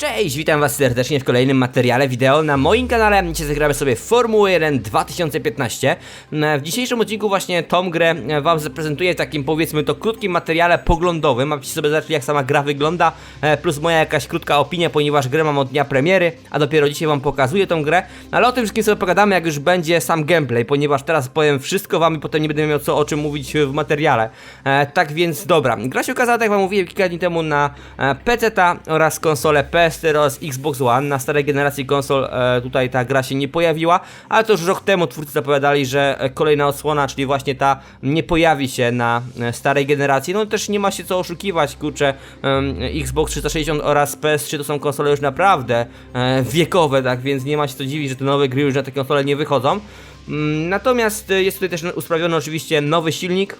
Cześć, witam was serdecznie w kolejnym materiale wideo na moim kanale. Dzisiaj zagramy sobie w Formułę 1 2015. W dzisiejszym odcinku właśnie tą grę wam zaprezentuję w takim powiedzmy to krótkim materiale poglądowym, abyście sobie zobaczyli jak sama gra wygląda, e, plus moja jakaś krótka opinia, ponieważ grę mam od dnia premiery, a dopiero dzisiaj wam pokazuję tą grę. Ale o tym wszystkim sobie pogadamy jak już będzie sam gameplay, ponieważ teraz powiem wszystko wam i potem nie będę miał co o czym mówić w materiale. E, Tak więc dobra, gra się ukazała tak jak wam mówiłem kilka dni temu na e, PC-ta oraz konsolę PS4 oraz Xbox One. Na starej generacji konsol e, tutaj ta gra się nie pojawiła, ale to już rok temu twórcy zapowiadali, że e, kolejna odsłona, czyli właśnie ta nie pojawi się na e, starej generacji. No też nie ma się co oszukiwać, kurczę, Xbox 360 oraz PS3 to są konsole już naprawdę wiekowe, tak więc nie ma się co dziwić, że te nowe gry już na te konsole nie wychodzą. Mm, Natomiast jest tutaj też usprawniony oczywiście nowy silnik,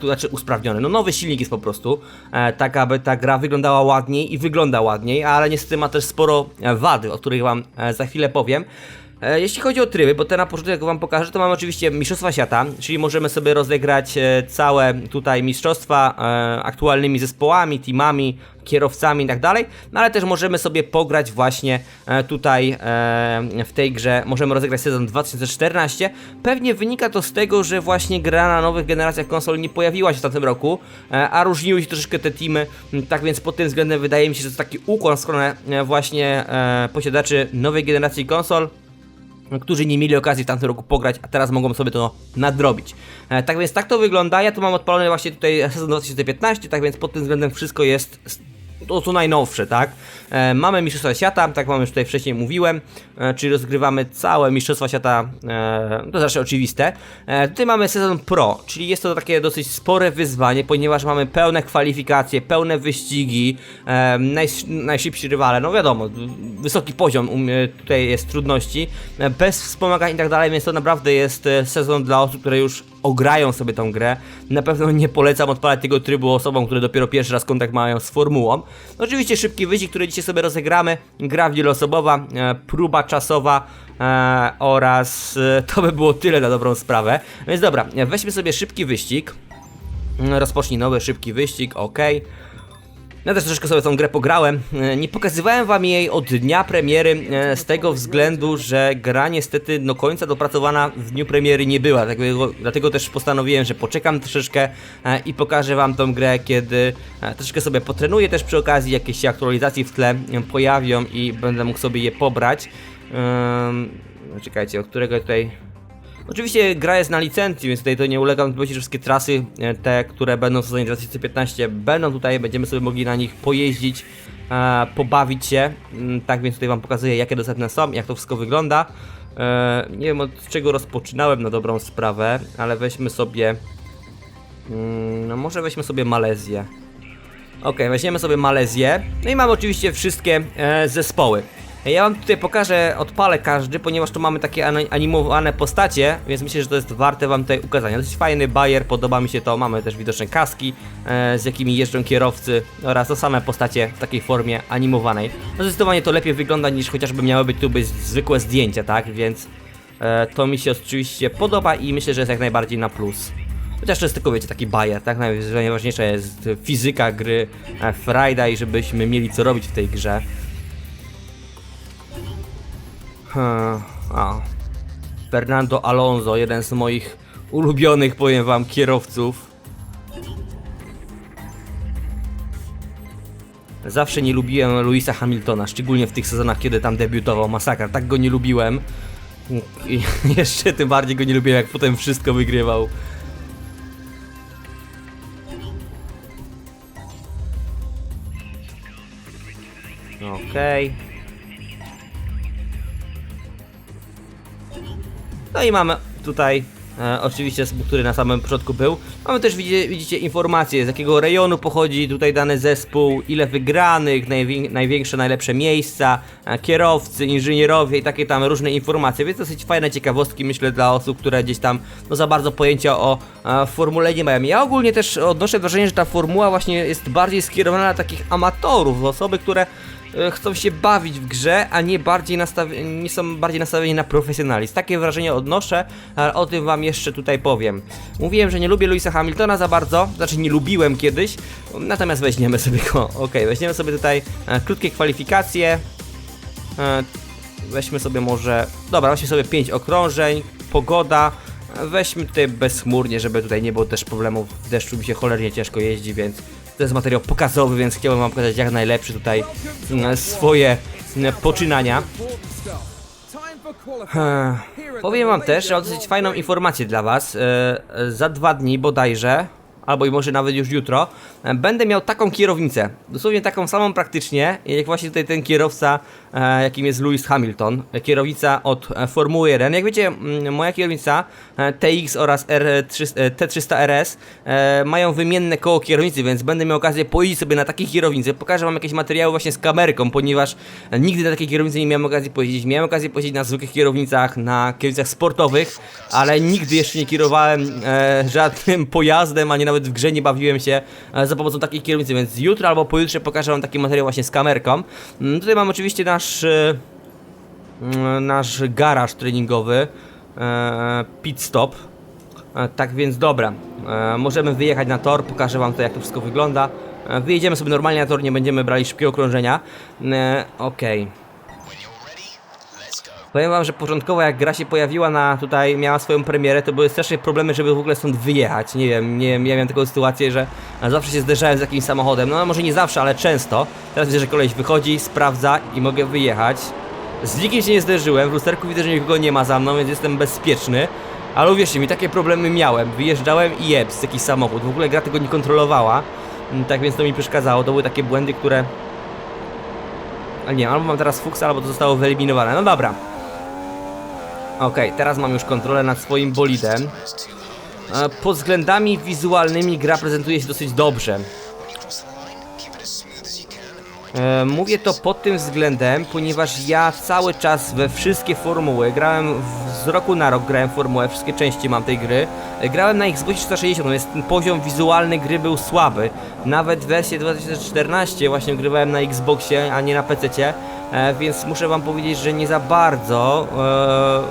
znaczy usprawniony, no nowy silnik jest po prostu, e, tak aby ta gra wyglądała ładniej i wygląda ładniej, ale niestety ma też sporo e, wady, o których wam e, za chwilę powiem. E, Jeśli chodzi o tryby, bo te na początek wam pokażę, to mamy oczywiście Mistrzostwa Świata, czyli możemy sobie rozegrać e, całe tutaj mistrzostwa e, aktualnymi zespołami, teamami, kierowcami i tak dalej, no ale też możemy sobie pograć właśnie tutaj w tej grze, możemy rozegrać sezon 2014. Pewnie wynika to z tego, że właśnie gra na nowych generacjach konsol nie pojawiła się w tamtym roku, a różniły się troszeczkę te teamy, tak więc pod tym względem wydaje mi się, że to taki ukłon w stronę właśnie posiadaczy nowej generacji konsol, którzy nie mieli okazji w tamtym roku pograć, a teraz mogą sobie to nadrobić. E, tak więc tak to wygląda. Ja tu mam odpalony właśnie tutaj sezon 2015, tak więc pod tym względem wszystko jest to co najnowsze, tak? E, mamy Mistrzostwa Świata, tak wam już tutaj wcześniej mówiłem, e, czyli rozgrywamy całe Mistrzostwa Świata, e, to zawsze oczywiste. E, tutaj mamy sezon Pro, czyli jest to takie dosyć spore wyzwanie, ponieważ mamy pełne kwalifikacje, pełne wyścigi, najsz, najszybsi rywale, no wiadomo, wysoki poziom tutaj jest trudności, bez wspomagań i tak dalej, więc to naprawdę jest sezon dla osób, które już ograją sobie tą grę. Na pewno nie polecam odpalać tego trybu osobom, które dopiero pierwszy raz kontakt mają z formułą. Oczywiście szybki wyścig, który dzisiaj sobie rozegramy, gra wieloosobowa, e, próba czasowa e, oraz e, to by było tyle na dobrą sprawę. Więc dobra, weźmy sobie szybki wyścig. Rozpocznij nowy szybki wyścig, ok. Ja też troszeczkę sobie tą grę pograłem. E, Nie pokazywałem wam jej od dnia premiery e, z tego względu, że gra niestety do końca dopracowana w dniu premiery nie była. Dlatego, też postanowiłem, że poczekam troszeczkę e, i pokażę wam tą grę, kiedy troszeczkę sobie potrenuję też przy okazji jakieś się aktualizacje w tle pojawią i będę mógł sobie je pobrać. Czekajcie, od którego tutaj Oczywiście gra jest na licencji, więc tutaj to nie ulega wątpliwości, że wszystkie trasy, e, te, które będą w sezonie 2015 będą tutaj, będziemy sobie mogli na nich pojeździć, e, pobawić się. Mm, Tak więc tutaj wam pokazuję jakie dostępne są, jak to wszystko wygląda. E, nie wiem od czego rozpoczynałem na dobrą sprawę, ale weźmy sobie... Mm, no może weźmy sobie Malezję. Ok, weźmiemy sobie Malezję. No i mamy oczywiście wszystkie e, zespoły. Ja wam tutaj pokażę, odpalę każdy, ponieważ tu mamy takie ani- animowane postacie, więc myślę, że to jest warte wam tutaj ukazania. Dosyć fajny bajer, podoba mi się to. Mamy też widoczne kaski, e, z jakimi jeżdżą kierowcy oraz to same postacie w takiej formie animowanej. No zdecydowanie to lepiej wygląda niż chociażby miały być tu być zwykłe zdjęcia, tak? Więc e, to mi się oczywiście podoba i myślę, że jest jak najbardziej na plus. Chociaż to jest tylko, wiecie, taki bajer, tak? Naj- Najważniejsza jest fizyka gry, e, i żebyśmy mieli co robić w tej grze. Hmm, a. Fernando Alonso, jeden z moich ulubionych, powiem wam, kierowców. Zawsze nie lubiłem Louisa Hamiltona, szczególnie w tych sezonach, kiedy tam debiutował. Masakra, tak go nie lubiłem. I jeszcze tym bardziej go nie lubiłem, jak potem wszystko wygrywał. Okej. No i mamy tutaj e, oczywiście, który na samym początku był. Mamy też widzicie, widzicie informacje z jakiego rejonu pochodzi tutaj dany zespół, ile wygranych, najwię największe, najlepsze miejsca, e, kierowcy, inżynierowie i takie tam różne informacje, więc dosyć fajne ciekawostki myślę dla osób, które gdzieś tam no za bardzo pojęcia o e, formule nie mają. Ja ogólnie też odnoszę wrażenie, że ta formuła właśnie jest bardziej skierowana na takich amatorów, osoby, które chcą się bawić w grze, a nie bardziej są bardziej nastawieni na profesjonalizm. Takie wrażenie odnoszę, ale o tym wam jeszcze tutaj powiem. Mówiłem, że nie lubię Louisa Hamiltona za bardzo, znaczy nie lubiłem kiedyś, natomiast weźmiemy sobie go. Ok, weźmiemy sobie tutaj e, krótkie kwalifikacje. E, weźmy sobie może. Dobra, weźmy sobie 5 okrążeń, pogoda. E, Weźmy tutaj bezchmurnie, żeby tutaj nie było też problemów. W deszczu mi się cholernie ciężko jeździ, więc to jest materiał pokazowy, więc chciałbym wam pokazać jak najlepszy tutaj mm, swoje mm, poczynania. Eee, Powiem wam też, że mam dosyć fajną informację dla was. E, e, za dwa dni bodajże, albo i może nawet już jutro, e, będę miał taką kierownicę. Dosłownie taką samą praktycznie, jak właśnie tutaj ten kierowca, e, jakim jest Lewis Hamilton. Kierownica od e, Formuły 1. Jak wiecie, moja kierownica TX oraz R3, e, T300 RS e, mają wymienne koło kierownicy, więc będę miał okazję pojeździć sobie na takiej kierownicy. Pokażę wam jakieś materiały właśnie z kamerką, ponieważ nigdy na takiej kierownicy nie miałem okazji pojeździć. Miałem okazję pojeździć na zwykłych kierownicach, na kierownicach sportowych, ale nigdy jeszcze nie kierowałem żadnym pojazdem, ani nawet w grze nie bawiłem się e, za pomocą takiej kierownicy, więc jutro albo pojutrze pokażę wam taki materiał właśnie z kamerką. Mm, tutaj mam oczywiście nasz, e, mm, nasz garaż treningowy, e, pit stop. Tak więc dobra, możemy wyjechać na tor, pokażę wam to jak to wszystko wygląda. Wyjedziemy sobie normalnie na tor, nie będziemy brali szybkiego okrążenia. E, Okej. Powiem wam, że początkowo jak gra się pojawiła na tutaj, miała swoją premierę, to były strasznie problemy, żeby w ogóle stąd wyjechać. Nie wiem, nie wiem, ja miałem taką sytuację, że zawsze się zderzałem z jakimś samochodem. No może nie zawsze, ale często. Teraz widzę, że koleś wychodzi, sprawdza i mogę wyjechać. Z nikim się nie zderzyłem, w lusterku widzę, że nikogo nie ma za mną, więc jestem bezpieczny. Ale uwierzcie mi, takie problemy miałem. Wyjeżdżałem i jeps, jakiś samochód. W ogóle gra tego nie kontrolowała. Mm, Tak więc to mi przeszkadzało. To były takie błędy, które... Ale nie, albo mam teraz fuksa, albo to zostało wyeliminowane. No dobra. Okej, teraz mam już kontrolę nad swoim bolidem. E, Pod względami wizualnymi gra prezentuje się dosyć dobrze. E, Mówię to pod tym względem, ponieważ ja cały czas we wszystkie formuły grałem z roku na rok grałem formułę, wszystkie części mam tej gry. E, Grałem na Xbox 360, więc ten poziom wizualny gry był słaby. Nawet wersję 2014 właśnie grywałem na Xboxie, a nie na PC, więc muszę wam powiedzieć, że nie za bardzo.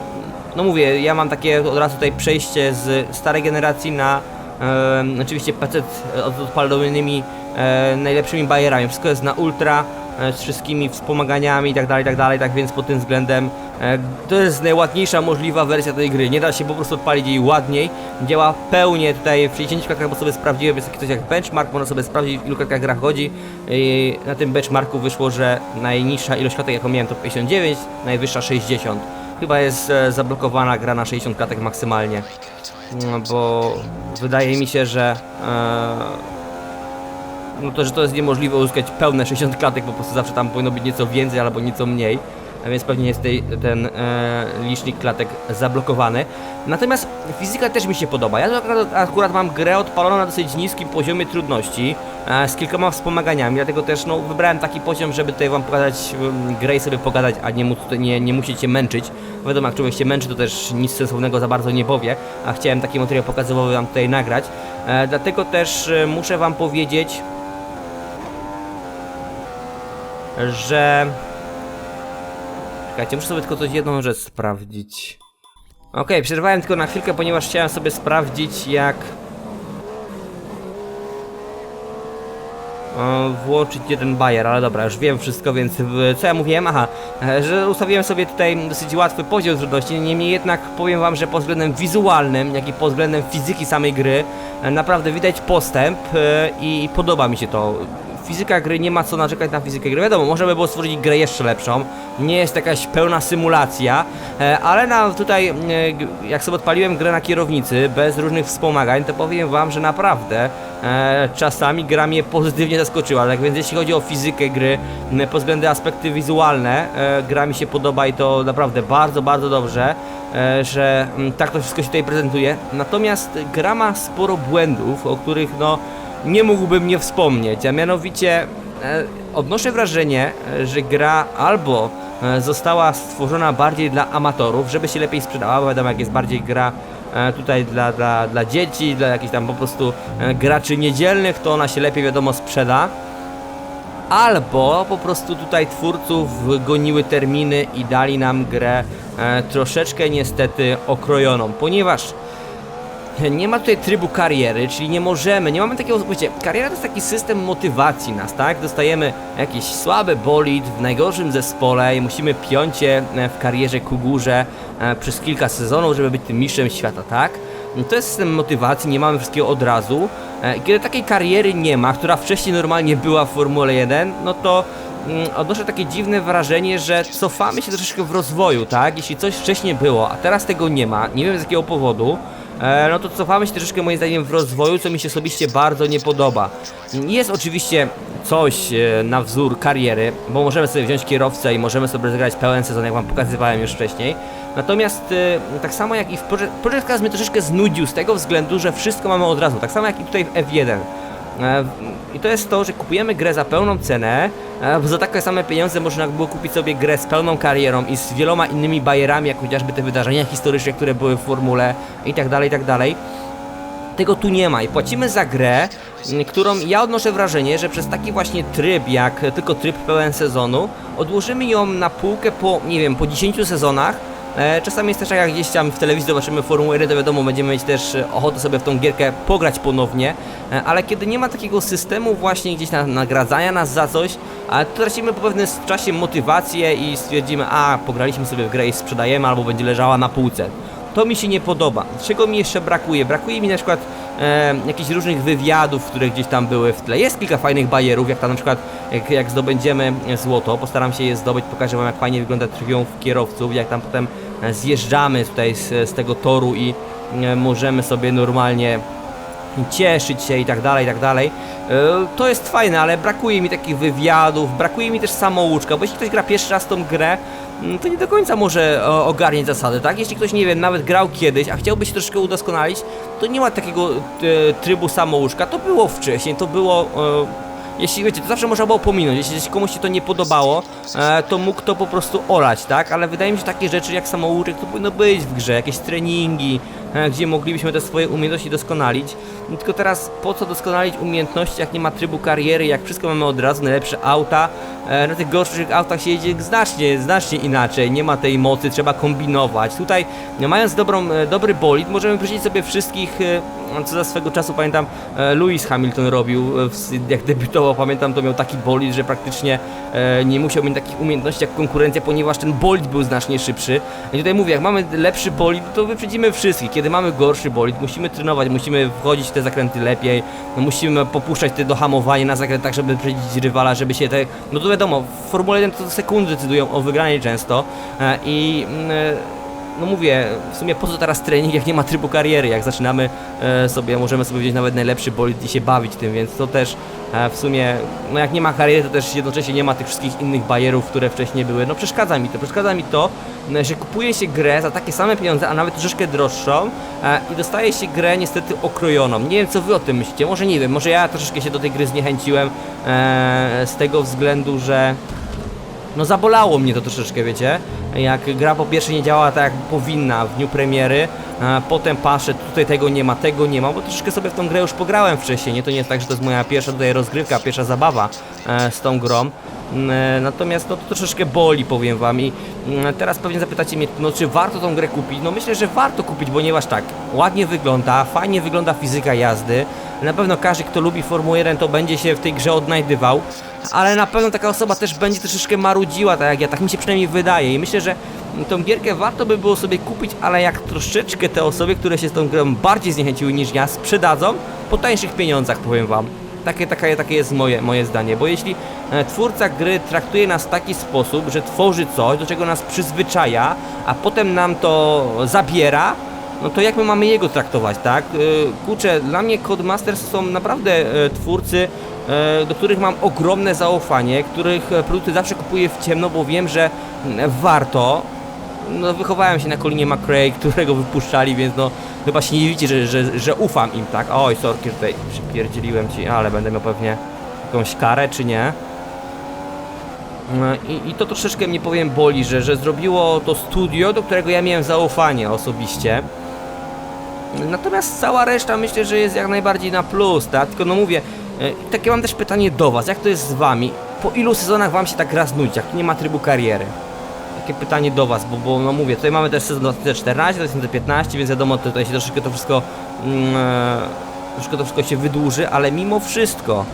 E, no mówię, ja mam takie od razu tutaj przejście z starej generacji na e, oczywiście PC z odpalonymi e, najlepszymi bajerami. Wszystko jest na ultra, e, z wszystkimi wspomaganiami i tak dalej, tak dalej, tak więc pod tym względem e, to jest najładniejsza możliwa wersja tej gry. Nie da się po prostu odpalić jej ładniej. Działa pełnie tutaj w 60 klatkach, bo sobie sprawdziłem, jest taki coś jak benchmark, można sobie sprawdzić w ilu klatkach gra chodzi. I na tym benchmarku wyszło, że najniższa ilość klatek jaką miałem to 59, najwyższa 60. Chyba jest e, zablokowana gra na 60 klatek maksymalnie. No, bo wydaje mi się, że e, no to, że to jest niemożliwe uzyskać pełne 60 klatek, po prostu zawsze tam powinno być nieco więcej albo nieco mniej. A więc pewnie jest tej, ten e, licznik klatek zablokowany. Natomiast fizyka też mi się podoba. Ja akurat, akurat mam grę odpaloną na dosyć niskim poziomie trudności, e, z kilkoma wspomaganiami, dlatego też no, wybrałem taki poziom, żeby tutaj wam pokazać um, grę i sobie pogadać, a nie, nie, nie musieć się męczyć. Wiadomo, jak człowiek się męczy, to też nic sensownego za bardzo nie powie, a chciałem taki materiał pokazowy wam tutaj nagrać. E, dlatego też e, muszę wam powiedzieć, że... Czekajcie, muszę sobie tylko coś jedną rzecz sprawdzić. Okej, przerwałem tylko na chwilkę, ponieważ chciałem sobie sprawdzić jak... O, włączyć jeden bajer, ale dobra, już wiem wszystko, więc w- co ja mówiłem? Aha, e, że ustawiłem sobie tutaj dosyć łatwy poziom trudności, niemniej jednak powiem wam, że pod względem wizualnym, jak i pod względem fizyki samej gry, e, naprawdę widać postęp e, i podoba mi się to fizyka gry nie ma co narzekać na fizykę gry. Wiadomo, można by było stworzyć grę jeszcze lepszą. Nie jest jakaś pełna symulacja, e, ale na tutaj, e, jak sobie odpaliłem grę na kierownicy bez różnych wspomagań, to powiem wam, że naprawdę e, czasami gra mnie pozytywnie zaskoczyła. Tak więc jeśli chodzi o fizykę gry, pod względem aspekty wizualne, gra mi się podoba i to naprawdę bardzo, bardzo dobrze. Że tak to wszystko się tutaj prezentuje. Natomiast gra ma sporo błędów, o których no nie mógłbym nie wspomnieć, a mianowicie e, odnoszę wrażenie, e, że gra albo e, została stworzona bardziej dla amatorów, żeby się lepiej sprzedała, bo wiadomo jak jest bardziej gra tutaj dla, dla, dla dzieci, dla jakichś tam po prostu graczy niedzielnych, to ona się lepiej wiadomo sprzeda. albo po prostu tutaj twórców goniły terminy i dali nam grę troszeczkę niestety okrojoną, ponieważ nie ma tutaj trybu kariery, czyli nie możemy, nie mamy takiego, wiecie, kariera to jest taki system motywacji nas, tak? Dostajemy jakiś słaby bolid w najgorszym zespole i musimy piąć się e, w karierze ku górze e, przez kilka sezonów, żeby być tym mistrzem świata, tak? To jest system motywacji, nie mamy wszystkiego od razu. E, Kiedy takiej kariery nie ma, która wcześniej normalnie była w Formule 1, no to mm, odnoszę takie dziwne wrażenie, że cofamy się troszeczkę w rozwoju, tak? Jeśli coś wcześniej było, a teraz tego nie ma, nie wiem z jakiego powodu, e, no to cofamy się troszeczkę moim zdaniem w rozwoju, co mi się osobiście bardzo nie podoba. Jest oczywiście coś e, na wzór kariery, bo możemy sobie wziąć kierowcę i możemy sobie zagrać pełen sezon, jak wam pokazywałem już wcześniej. Natomiast e, tak samo jak i w Project, Project Cars mnie troszeczkę znudził z tego względu, że wszystko mamy od razu, tak samo jak i tutaj w F1. E, I to jest to, że kupujemy grę za pełną cenę, e, bo za takie same pieniądze można było kupić sobie grę z pełną karierą i z wieloma innymi bajerami, jak chociażby te wydarzenia historyczne, które były w formule i tak dalej, i tak dalej. Tego tu nie ma i płacimy za grę, którą ja odnoszę wrażenie, że przez taki właśnie tryb, jak tylko tryb pełen sezonu, odłożymy ją na półkę po, nie wiem, po 10 sezonach. E, czasami jest też tak, jak gdzieś tam w telewizji zobaczymy Formułę 1, to wiadomo, będziemy mieć też e, ochotę sobie w tą gierkę pograć ponownie, e, ale kiedy nie ma takiego systemu właśnie gdzieś na, nagradzania nas za coś, to tracimy po pewnym czasie motywację i stwierdzimy, a pograliśmy sobie w grę i sprzedajemy, albo będzie leżała na półce. To mi się nie podoba. Czego mi jeszcze brakuje? Brakuje mi na przykład e, jakichś różnych wywiadów, które gdzieś tam były w tle. Jest kilka fajnych bajerów, jak tam na przykład jak, jak zdobędziemy złoto, postaram się je zdobyć, pokażę wam jak fajnie wygląda triumf kierowców, jak tam potem e, zjeżdżamy tutaj z, z tego toru i e, możemy sobie normalnie cieszyć się i tak dalej, i tak dalej. E, To jest fajne, ale brakuje mi takich wywiadów, brakuje mi też samouczka, bo jeśli ktoś gra pierwszy raz tą grę, to nie do końca może o, ogarnieć zasady, tak? Jeśli ktoś, nie wiem, nawet grał kiedyś, a chciałby się troszkę udoskonalić, to nie ma takiego e, trybu samouczka, to było wcześniej, to było... E, jeśli wiecie, to zawsze można było pominąć. Jeśli komuś się to nie podobało, e, to mógł to po prostu olać, tak? Ale wydaje mi się, że takie rzeczy jak samouczek to powinno być w grze, jakieś treningi, e, gdzie moglibyśmy te swoje umiejętności doskonalić. Tylko teraz po co doskonalić umiejętności, jak nie ma trybu kariery, jak wszystko mamy od razu, najlepsze auta. E, na tych gorszych autach się jedzie znacznie, znacznie inaczej, nie ma tej mocy, trzeba kombinować. Tutaj, no, mając dobrą, e, dobry bolid, możemy wrzucić sobie wszystkich, e, co za swego czasu pamiętam, e, Lewis Hamilton robił, e, jak debiutował, pamiętam, to miał taki bolid, że praktycznie e, nie musiał mieć takich umiejętności jak konkurencja, ponieważ ten bolid był znacznie szybszy. I tutaj mówię, jak mamy lepszy bolid, to wyprzedzimy wszystkich. Mamy gorszy bolid, musimy trenować, musimy wchodzić w te zakręty lepiej, no musimy popuszczać te dohamowanie na zakrętach, żeby wyprzedzić rywala, żeby się te... No to wiadomo, w Formule 1 to sekundy decydują o wygranej często e, i... e, no mówię, w sumie po co teraz trening, jak nie ma trybu kariery, jak zaczynamy e, sobie, możemy sobie wziąć nawet najlepszy bolid i się bawić tym, więc to też e, w sumie, no jak nie ma kariery, to też jednocześnie nie ma tych wszystkich innych bajerów, które wcześniej były, no przeszkadza mi to, przeszkadza mi to, m, że kupuje się grę za takie same pieniądze, a nawet troszeczkę droższą e, i dostaje się grę niestety okrojoną. Nie wiem, co wy o tym myślicie, może nie wiem, może ja troszeczkę się do tej gry zniechęciłem e, z tego względu, że no zabolało mnie to troszeczkę, wiecie, jak gra po pierwsze nie działa tak jak powinna w dniu premiery, a potem patrzę, tutaj tego nie ma, tego nie ma, bo troszeczkę sobie w tą grę już pograłem wcześniej, nie, to nie jest tak, że to jest moja pierwsza tutaj rozgrywka, pierwsza zabawa e, z tą grą, Mm, e, natomiast no to troszeczkę boli, powiem wam i mm, teraz pewnie zapytacie mnie, no czy warto tą grę kupić, no myślę, że warto kupić, ponieważ tak, ładnie wygląda, fajnie wygląda fizyka jazdy, na pewno każdy, kto lubi Formułę 1, to będzie się w tej grze odnajdywał, ale na pewno taka osoba też będzie troszeczkę marudziła, tak jak ja, tak mi się przynajmniej wydaje i myślę, że tą gierkę warto by było sobie kupić, ale jak troszeczkę te osoby, które się z tą grą bardziej zniechęciły niż ja, sprzedadzą po tańszych pieniądzach, powiem wam. Takie, takie, takie jest moje, moje zdanie, bo jeśli e, twórca gry traktuje nas w taki sposób, że tworzy coś, do czego nas przyzwyczaja, a potem nam to zabiera, no to jak my mamy jego traktować, tak? Yy, kurczę, dla mnie Codemasters są naprawdę e, twórcy, e, do których mam ogromne zaufanie, których e, produkty zawsze kupuję w ciemno, bo wiem, że mm, warto. No, wychowałem się na Colinie McRae, którego wypuszczali, więc no chyba się nie dziwicie, że, że, że ufam im, tak? Oj, sorki, że tutaj przypierdzieliłem ci, ale będę miał pewnie jakąś karę, czy nie? I, I to troszeczkę mnie powiem boli, że, że zrobiło to studio, do którego ja miałem zaufanie osobiście. Natomiast cała reszta myślę, że jest jak najbardziej na plus, tak? Tylko no mówię, e, takie mam też pytanie do Was, jak to jest z Wami? po ilu sezonach wam się ta gra znudzi, jak nie ma trybu kariery? Takie pytanie do was, bo, bo no mówię, tutaj mamy też sezon 2014, 2015, więc wiadomo, tutaj się troszeczkę to wszystko mm, e, troszkę to wszystko się wydłuży, ale mimo wszystko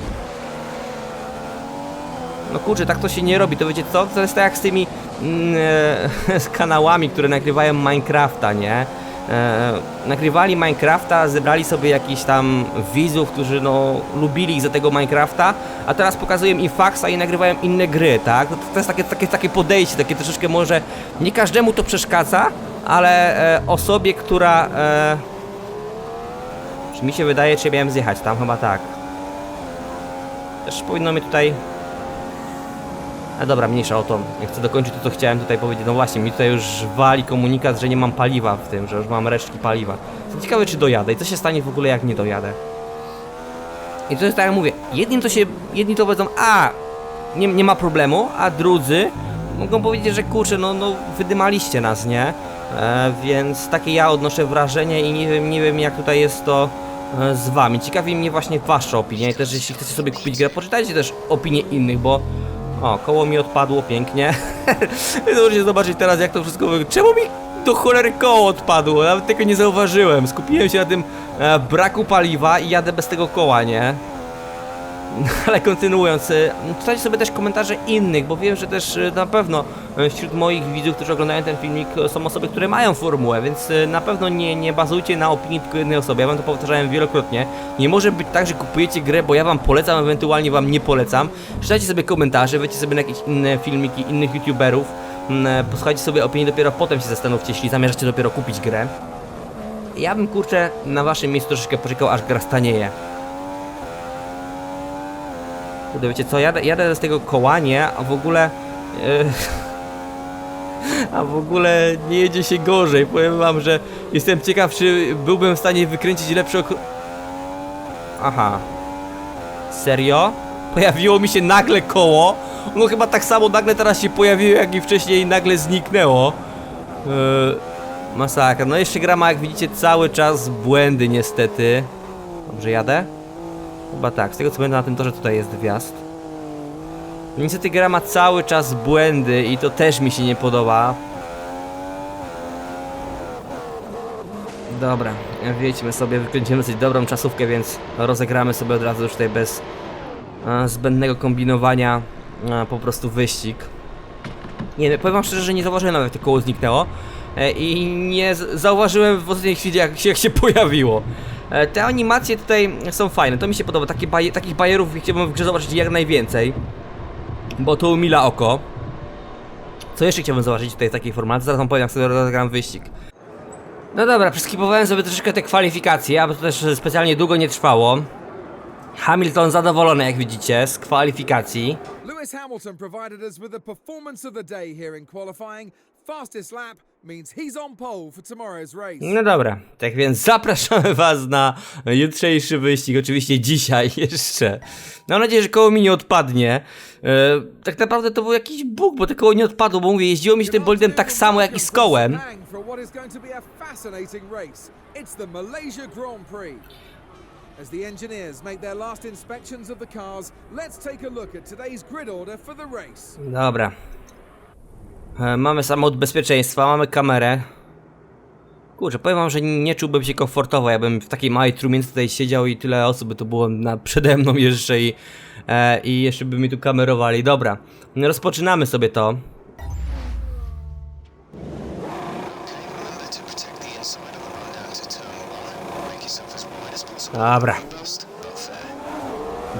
no kurczę, tak to się nie robi, to wiecie co? To jest tak jak z tymi mm, e, z kanałami, które nagrywają Minecrafta, nie? E, nagrywali Minecrafta, zebrali sobie jakiś tam widzów, którzy no lubili ich za tego Minecrafta, a teraz pokazują im faxa i nagrywają inne gry, tak? No to, to jest takie, takie, takie podejście, takie troszeczkę może nie każdemu to przeszkadza, ale e, osobie, która e, czy mi się wydaje, czy miałem zjechać tam, chyba tak. Też powinno mi tutaj a dobra, mniejsza o to. Chcę dokończyć to, co chciałem tutaj powiedzieć. No właśnie, mi tutaj już wali komunikat, że nie mam paliwa w tym, że już mam resztki paliwa. Jestem ciekawy, czy dojadę i co się stanie w ogóle, jak nie dojadę. I to jest tak jak mówię, jedni to się, jedni to powiedzą, a, nie, nie ma problemu, a drudzy mogą powiedzieć, że kurczę, no, no wydymaliście nas, nie? E, więc takie ja odnoszę wrażenie i nie wiem, nie wiem jak tutaj jest to e, z wami. Ciekawi mnie właśnie wasza opinia i też jeśli chcecie sobie kupić grę, poczytajcie też opinie innych, bo o, koło mi odpadło pięknie. Możecie zobaczyć teraz jak to wszystko wygląda. Czemu mi do cholery koło odpadło? Nawet tego nie zauważyłem. Skupiłem się na tym e, braku paliwa i jadę bez tego koła, nie? Ale kontynuując, e, czytajcie sobie też komentarze innych, bo wiem, że też e, na pewno e, wśród moich widzów, którzy oglądają ten filmik, są osoby, które mają formułę, więc na pewno nie, nie bazujcie na opinii tylko jednej osoby. Ja wam to powtarzałem wielokrotnie. Nie może być tak, że kupujecie grę, bo ja wam polecam, ewentualnie wam nie polecam. Czytajcie sobie komentarze, wejdźcie sobie na jakieś inne filmiki innych youtuberów, m, e, posłuchajcie sobie opinii, dopiero potem się zastanówcie, jeśli zamierzacie dopiero kupić grę. Ja bym kurczę na waszym miejscu troszeczkę poczekał, aż gra stanieje. Kurde, wiecie co, jadę, jadę z tego koła, nie, a w ogóle... e, a w ogóle nie jedzie się gorzej. Powiem wam, że jestem ciekaw, czy byłbym w stanie wykręcić lepszy. Aha. Serio? Pojawiło mi się nagle koło. No chyba tak samo nagle teraz się pojawiło, jak i wcześniej nagle zniknęło. Eee, masakra. No jeszcze gra ma, jak widzicie, cały czas błędy niestety. Dobrze jadę? Chyba tak, z tego co pamiętam na tym torze tutaj jest wjazd. Niestety gra ma cały czas błędy i to też mi się nie podoba. Dobra, wiedźmy sobie, wykręcimy dosyć dobrą czasówkę, więc rozegramy sobie od razu już tutaj bez e, zbędnego kombinowania e, po prostu wyścig. Nie, powiem wam szczerze, że nie zauważyłem nawet, jak to koło zniknęło e, i nie zauważyłem w ostatniej chwili, jak, się- jak się pojawiło. E, te animacje tutaj są fajne, to mi się podoba, baje, takich bajerów chciałbym w grze zobaczyć jak najwięcej, bo to umila oko. Co jeszcze chciałbym zobaczyć tutaj w takiej formacji? Zaraz wam powiem, jak sobie rozegram wyścig. No dobra, przeskipowałem sobie troszeczkę te kwalifikacje, aby to też specjalnie długo nie trwało. Hamilton zadowolony, jak widzicie, z kwalifikacji. Lewis Hamilton provided us with the performance of the day here in qualifying. Fastest lap means he's on pole for tomorrow's race. No dobra, tak więc zapraszamy was na jutrzejszy wyścig, oczywiście dzisiaj jeszcze. Mam nadzieję, że koło mi nie odpadnie. E, tak naprawdę to był jakiś bóg, bo to koło nie odpadło, bo mówię, jeździło mi się tym bolidem tak samo jak i z kołem. Hang for what is going to be a fascinating race. It's the Malaysia Grand Prix. As the engineers make their last inspections of the cars, let's take a look at today's grid order for the race. Dobra. E, Mamy samochód bezpieczeństwa, mamy kamerę. Kurczę, powiem wam, że nie czułbym się komfortowo, jakbym w takiej małej trumience tutaj siedział i tyle osób by to było na, przede mną jeszcze i, e, i jeszcze by mi tu kamerowali. Dobra, rozpoczynamy sobie to. Dobra.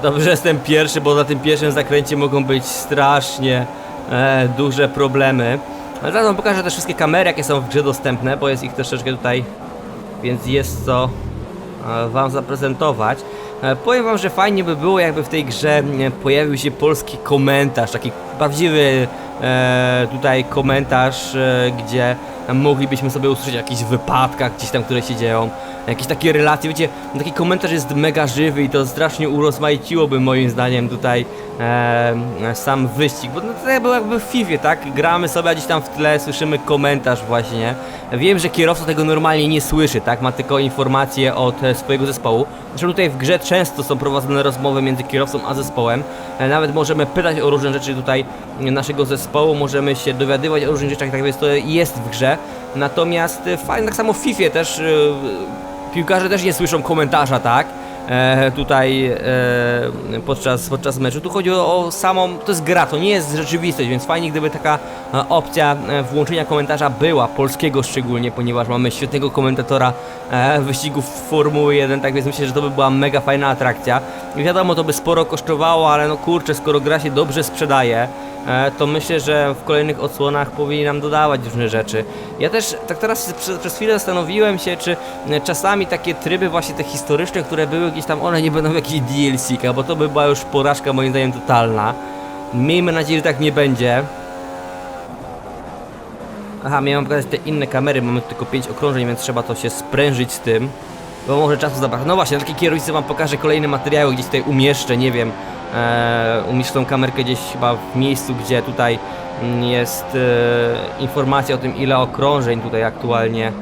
Dobrze, jestem pierwszy, bo na tym pierwszym zakręcie mogą być strasznie e, duże problemy. Zaraz wam pokażę też wszystkie kamery, jakie są w grze dostępne, bo jest ich troszeczkę tutaj, więc jest co e, wam zaprezentować. E, powiem wam, że fajnie by było, jakby w tej grze pojawił się polski komentarz, taki prawdziwy e, tutaj komentarz, e, gdzie moglibyśmy sobie usłyszeć o jakichś wypadkach gdzieś tam, które się dzieją. Jakieś takie relacje, wiecie, taki komentarz jest mega żywy i to strasznie urozmaiciłoby moim zdaniem tutaj e, sam wyścig, bo no to jakby, jakby w FIFA, tak? Gramy sobie, a gdzieś tam w tle słyszymy komentarz właśnie. Wiem, że kierowca tego normalnie nie słyszy, tak? Ma tylko informacje od swojego zespołu. Zresztą tutaj w grze często są prowadzone rozmowy między kierowcą a zespołem. E, Nawet możemy pytać o różne rzeczy tutaj naszego zespołu, możemy się dowiadywać o różnych rzeczach, tak więc to jest w grze. Natomiast e, fajnie, tak samo w FIFA też e, piłkarze też nie słyszą komentarza, tak? E, tutaj e, podczas, podczas meczu. Tu chodzi o, o samą, to jest gra, to nie jest rzeczywistość, więc fajnie gdyby taka e, opcja włączenia komentarza była, polskiego szczególnie, ponieważ mamy świetnego komentatora wyścigów Formuły 1, tak więc myślę, że to by była mega fajna atrakcja. Wiadomo, to by sporo kosztowało, ale no kurczę, skoro gra się dobrze sprzedaje, to myślę, że w kolejnych odsłonach powinni nam dodawać różne rzeczy. Ja też tak teraz przez, chwilę zastanowiłem się, czy e, czasami takie tryby właśnie te historyczne, które były gdzieś tam, one nie będą w jakiejś DLC-ka, bo to by była już porażka moim zdaniem totalna. Miejmy nadzieję, że tak nie będzie. Aha, miałem pokazać te inne kamery, mamy tylko 5 okrążeń, więc trzeba to się sprężyć z tym. Bo może czasu zabraknie. No właśnie, na takiej kierownicy wam pokażę kolejne materiały, gdzieś tutaj umieszczę, nie wiem. E, umieszczę tą kamerkę gdzieś chyba w miejscu, gdzie tutaj mm, jest e, informacja o tym, ile okrążeń tutaj aktualnie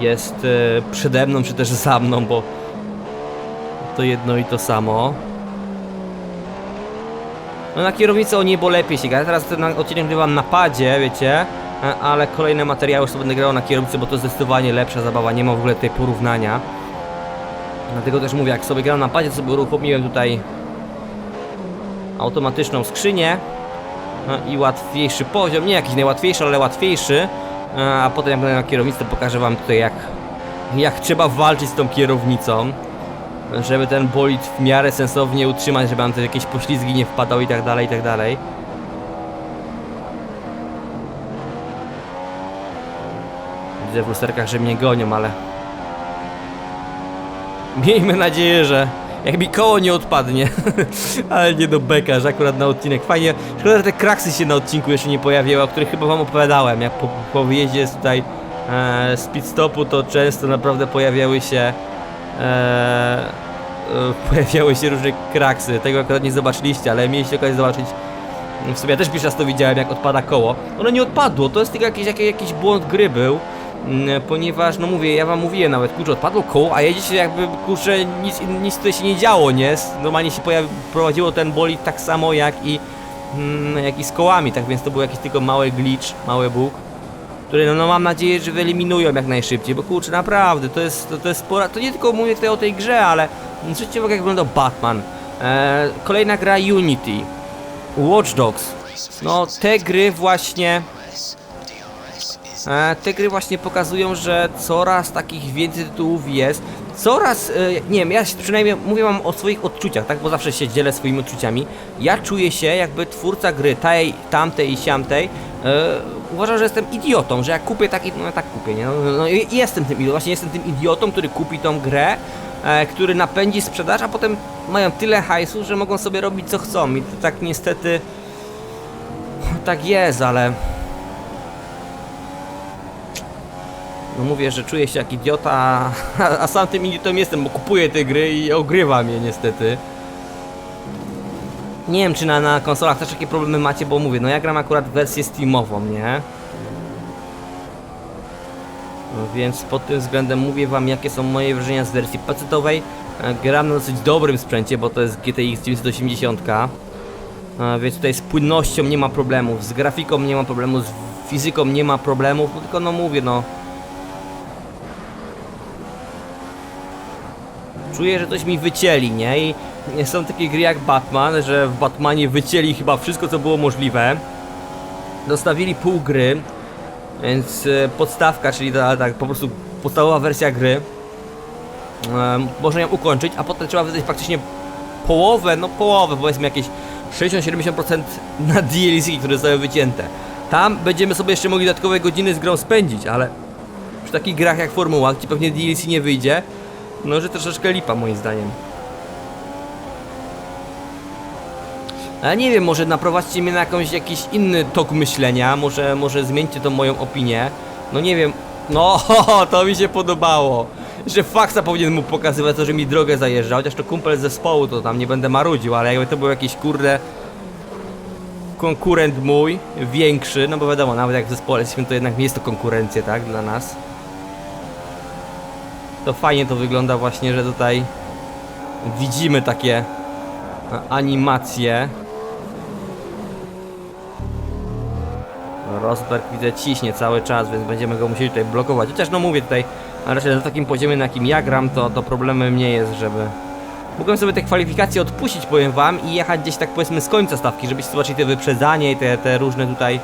jest e, przede mną, czy też za mną, bo to jedno i to samo. No na kierownicę o niebo lepiej się gra. Teraz ten odcinek grywam na padzie, wiecie, ale kolejne materiały już to będę grał na kierownicy, bo to zdecydowanie lepsza zabawa, nie ma w ogóle tutaj porównania. Dlatego też mówię, jak sobie gram na padzie, to sobie uruchomiłem tutaj automatyczną skrzynię no i łatwiejszy poziom, nie jakiś najłatwiejszy, ale łatwiejszy. E, A potem jak będę na kierownicy, to pokażę wam tutaj jak, jak trzeba walczyć z tą kierownicą żeby ten bolid w miarę sensownie utrzymać, żeby nam te jakieś poślizgi nie wpadał i tak dalej, i tak dalej. Widzę w lusterkach, że mnie gonią, ale... Miejmy nadzieję, że jak mi koło nie odpadnie, ale nie do beka, że akurat na odcinek fajnie. Szkoda, że te kraksy się na odcinku jeszcze nie pojawiły, o których chyba wam opowiadałem. Jak po, po wyjeździe tutaj e, z pit stopu, to często naprawdę pojawiały się e, e, pojawiały się różne kraksy. Tego akurat nie zobaczyliście, ale mieliście okazję zobaczyć. W sumie ja też pierwszy raz to widziałem, jak odpada koło. Ono nie odpadło, to jest tylko jakiś, jakiś błąd gry był. Mm, Ponieważ, no mówię, ja wam mówiłem nawet, kurczę, odpadło koło, a jedziecie jakby, kurczę, nic, nic tutaj się nie działo, nie? Normalnie się pojawi, prowadziło ten bolid tak samo jak i, mm, jak i z kołami, tak więc to był jakiś tylko mały glitch, mały bóg które no, no mam nadzieję, że wyeliminują jak najszybciej, bo kurczę, naprawdę, to jest, to, to jest spora, to nie tylko mówię tutaj o tej grze, ale zwróćcie uwagę jak wygląda Batman. E, kolejna gra Unity, Watch Dogs, no te gry właśnie, te gry właśnie pokazują, że coraz takich więcej tytułów jest, coraz, e, nie wiem, ja przynajmniej mówię wam o swoich odczuciach, tak, bo zawsze się dzielę swoimi odczuciami, ja czuję się jakby twórca gry, tej, tamtej i siamtej, e, uważam, że jestem idiotą, że jak kupię taki, no tak kupię, nie? No, no, jestem tym właśnie jestem tym idiotą, który kupi tą grę, e, który napędzi sprzedaż, a potem mają tyle hajsu, że mogą sobie robić co chcą. I to tak niestety tak jest, ale no mówię, że czuję się jak idiota, a, a sam tym idiotą jestem, bo kupuję te gry i ogrywam je niestety. Nie wiem, czy na, na konsolach też takie problemy macie, bo mówię, no ja gram akurat wersję Steamową, nie? No więc pod tym względem mówię wam, jakie są moje wrażenia z wersji pecetowej. E, Gram na dosyć dobrym sprzęcie, bo to jest GTX 980. E, Więc tutaj z płynnością nie ma problemów, z grafiką nie ma problemu, z fizyką nie ma problemów, tylko no mówię, no czuję, że coś mi wycięli, nie? I są takie gry jak Batman, że w Batmanie wycięli chyba wszystko, co było możliwe. Dostawili pół gry, więc e, podstawka, czyli ta, tak po prostu podstawowa wersja gry. Można ją ukończyć, a potem trzeba wydać praktycznie połowę, no połowę, powiedzmy jakieś 60-70% na DLC, które zostały wycięte. Tam będziemy sobie jeszcze mogli dodatkowe godziny z grą spędzić, ale przy takich grach jak Formuła, gdzie pewnie DLC nie wyjdzie, no, że troszeczkę lipa moim zdaniem. Ale nie wiem, może naprowadźcie mnie na jakąś, jakiś inny tok myślenia, może, może zmieńcie tą moją opinię. No nie wiem, no to mi się podobało. że faksa powinien mu pokazywać to, że mi drogę zajeżdża, chociaż to kumpel z zespołu, to tam nie będę marudził, ale jakby to był jakiś kurde konkurent mój, większy, no bo wiadomo, nawet jak w zespole jesteśmy, to jednak nie jest to konkurencja, tak, dla nas. To fajnie to wygląda właśnie, że tutaj widzimy takie e, animacje. Rosberg widzę ciśnie cały czas, więc będziemy go musieli tutaj blokować. Chociaż no mówię tutaj, a raczej na takim poziomie na jakim ja gram, to, to problemem nie jest, żeby... Mogłem sobie te kwalifikacje odpuścić, powiem wam, i jechać gdzieś tak powiedzmy z końca stawki, żebyście zobaczyli te wyprzedzanie i te, te różne tutaj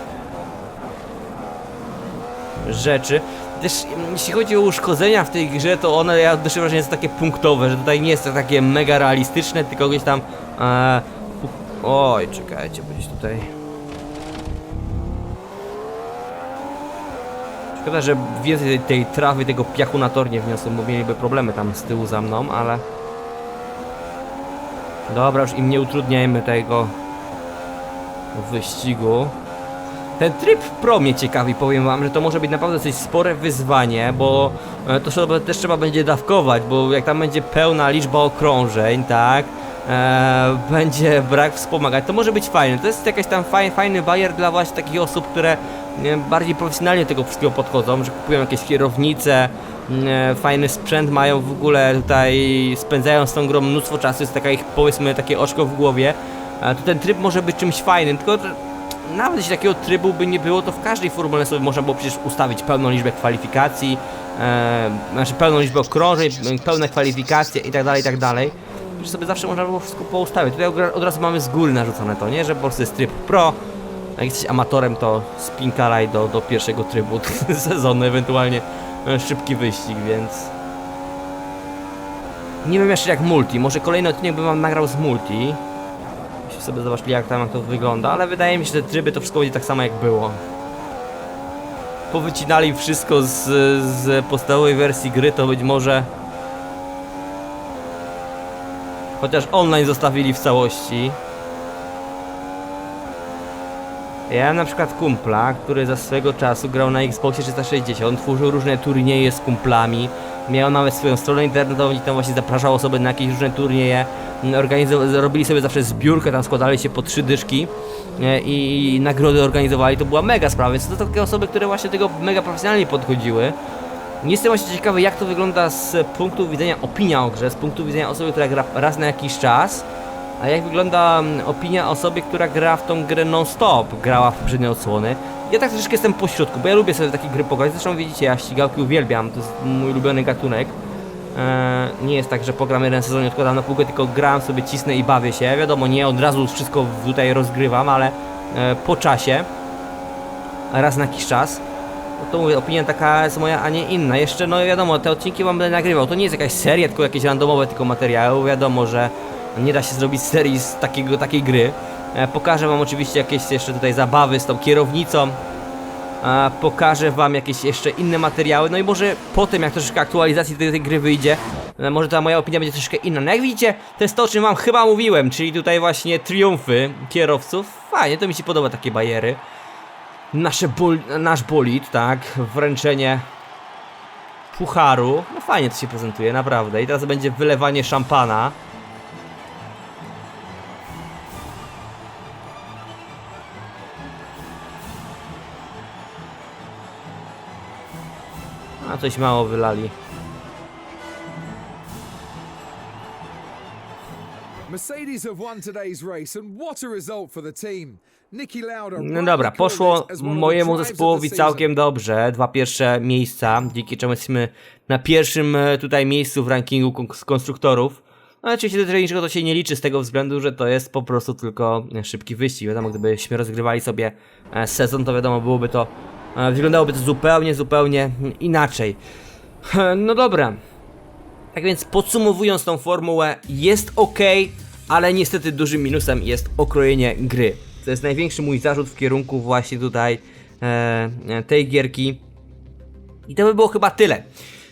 rzeczy. Też jeśli chodzi o uszkodzenia w tej grze, to one ja odnoszę wrażenie są takie punktowe, że tutaj nie jest to takie mega realistyczne, tylko gdzieś tam... E, oj, czekajcie, gdzieś tutaj... Szkoda, że więcej tej, tej trawy, tego piachu na tor nie wniosłem, bo mieliby problemy tam z tyłu za mną, ale... Dobra, już im nie utrudniajmy tego wyścigu. Ten tryb pro mnie ciekawi, powiem wam, że to może być naprawdę dosyć spore wyzwanie, bo e, to też trzeba będzie dawkować, bo jak tam będzie pełna liczba okrążeń, tak, e, będzie brak wspomagać, to może być fajne. To jest jakaś tam faj, fajny bajer dla właśnie takich osób, które bardziej profesjonalnie do tego wszystkiego podchodzą, że kupują jakieś kierownice, e, fajny sprzęt mają w ogóle tutaj, spędzają z tą grą mnóstwo czasu, jest taka ich powiedzmy takie oczko w głowie, e, to ten tryb może być czymś fajnym, tylko nawet jeśli takiego trybu by nie było, to w każdej formule sobie można było przecież ustawić pełną liczbę kwalifikacji, e, znaczy pełną liczbę okrążeń, pełne kwalifikacje i tak dalej, i tak. Że sobie zawsze można było wszystko poustawić. Tutaj od- od razu mamy z góry narzucone to, nie? Że po prostu jest tryb pro. Jak jesteś amatorem, to spinkalaj do, do pierwszego trybu sezonu, ewentualnie e, szybki wyścig, więc... Nie wiem jeszcze jak multi, może kolejny odcinek bym wam nagrał z multi. Byście sobie zobaczyli jak tam to wygląda, ale wydaje mi się, że te tryby to wszystko będzie tak samo jak było. Powycinali wszystko z, z podstawowej wersji gry, to być może... Chociaż online zostawili w całości. Ja mam na przykład kumpla, który za swego czasu grał na Xboxie 360, tworzył różne turnieje z kumplami, miał nawet swoją stronę internetową, gdzie tam właśnie zapraszał osoby na jakieś różne turnieje, organizo- robili sobie zawsze zbiórkę, tam składali się po trzy dyszki e, i nagrody organizowali, to była mega sprawa, więc to takie osoby, które właśnie tego mega profesjonalnie podchodziły. Jestem właśnie ciekawy, jak to wygląda z punktu widzenia opinia o grze, z punktu widzenia osoby, która gra raz na jakiś czas, a jak wygląda mm, opinia osoby, która gra w tą grę non-stop, grała w poprzednie odsłony. Ja tak troszeczkę jestem po środku, bo ja lubię sobie takie gry pograć, zresztą widzicie, ja ścigałki uwielbiam, to jest mój ulubiony gatunek. Eee, nie jest tak, że pogram jeden sezon i odkładam na półkę, tylko gram sobie, cisnę i bawię się. Wiadomo, nie od razu wszystko tutaj rozgrywam, ale e, po czasie, raz na jakiś czas. No to mówię, opinia taka jest moja, a nie inna. Jeszcze, no wiadomo, te odcinki wam będę nagrywał. To nie jest jakaś seria, tylko jakieś randomowe tylko materiały. Wiadomo, że nie da się zrobić serii z takiego, takiej gry. E, pokażę wam oczywiście jakieś jeszcze tutaj zabawy z tą kierownicą. E, pokażę wam jakieś jeszcze inne materiały. No i może potem, jak troszeczkę aktualizacji tej, tej gry wyjdzie, e, może ta moja opinia będzie troszeczkę inna. No jak widzicie, to jest to, o czym wam chyba mówiłem, czyli tutaj właśnie triumfy kierowców. Fajnie, to mi się podoba takie bajery nasze bol nasz bolid, tak, wręczenie pucharu. No fajnie to się prezentuje, naprawdę. I teraz będzie wylewanie szampana. Team. Nicky Lauda. No dobra, poszło mojemu zespołowi całkiem dobrze. Dwa pierwsze miejsca, dzięki czemu jesteśmy na pierwszym e, tutaj miejscu w rankingu konstruktorów. No oczywiście do niczego to się nie liczy z tego względu, że to jest po prostu tylko szybki wyścig. Wiadomo, gdybyśmy rozgrywali sobie e, sezon, to wiadomo, byłoby to, wyglądałoby to zupełnie, zupełnie inaczej. No dobra. Tak więc podsumowując tą formułę, jest ok, ale niestety dużym minusem jest okrojenie gry. To jest największy mój zarzut w kierunku właśnie tutaj e, tej gierki. I to by było chyba tyle.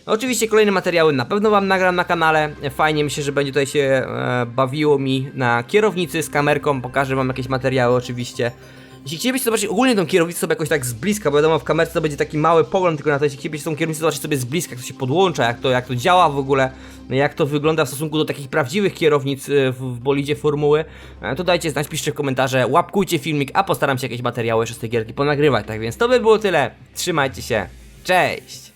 Oczywiście kolejne materiały na pewno wam nagram na kanale. Fajnie myślę, że będzie tutaj się e, bawiło mi na kierownicy z kamerką. Pokażę wam jakieś materiały oczywiście. Jeśli chcielibyście zobaczyć ogólnie tą kierownicę sobie jakoś tak z bliska, bo wiadomo w kamerce to będzie taki mały pogląd tylko na to, jeśli chcielibyście tą kierownicę zobaczyć sobie z bliska, jak to się podłącza, jak to, jak to działa w ogóle, jak to wygląda w stosunku do takich prawdziwych kierownic y, w, w bolidzie formuły, e, to dajcie znać, piszcie w komentarze, łapkujcie filmik, a postaram się jakieś materiały jeszcze z tej gierki ponagrywać, tak więc to by było tyle, trzymajcie się, cześć!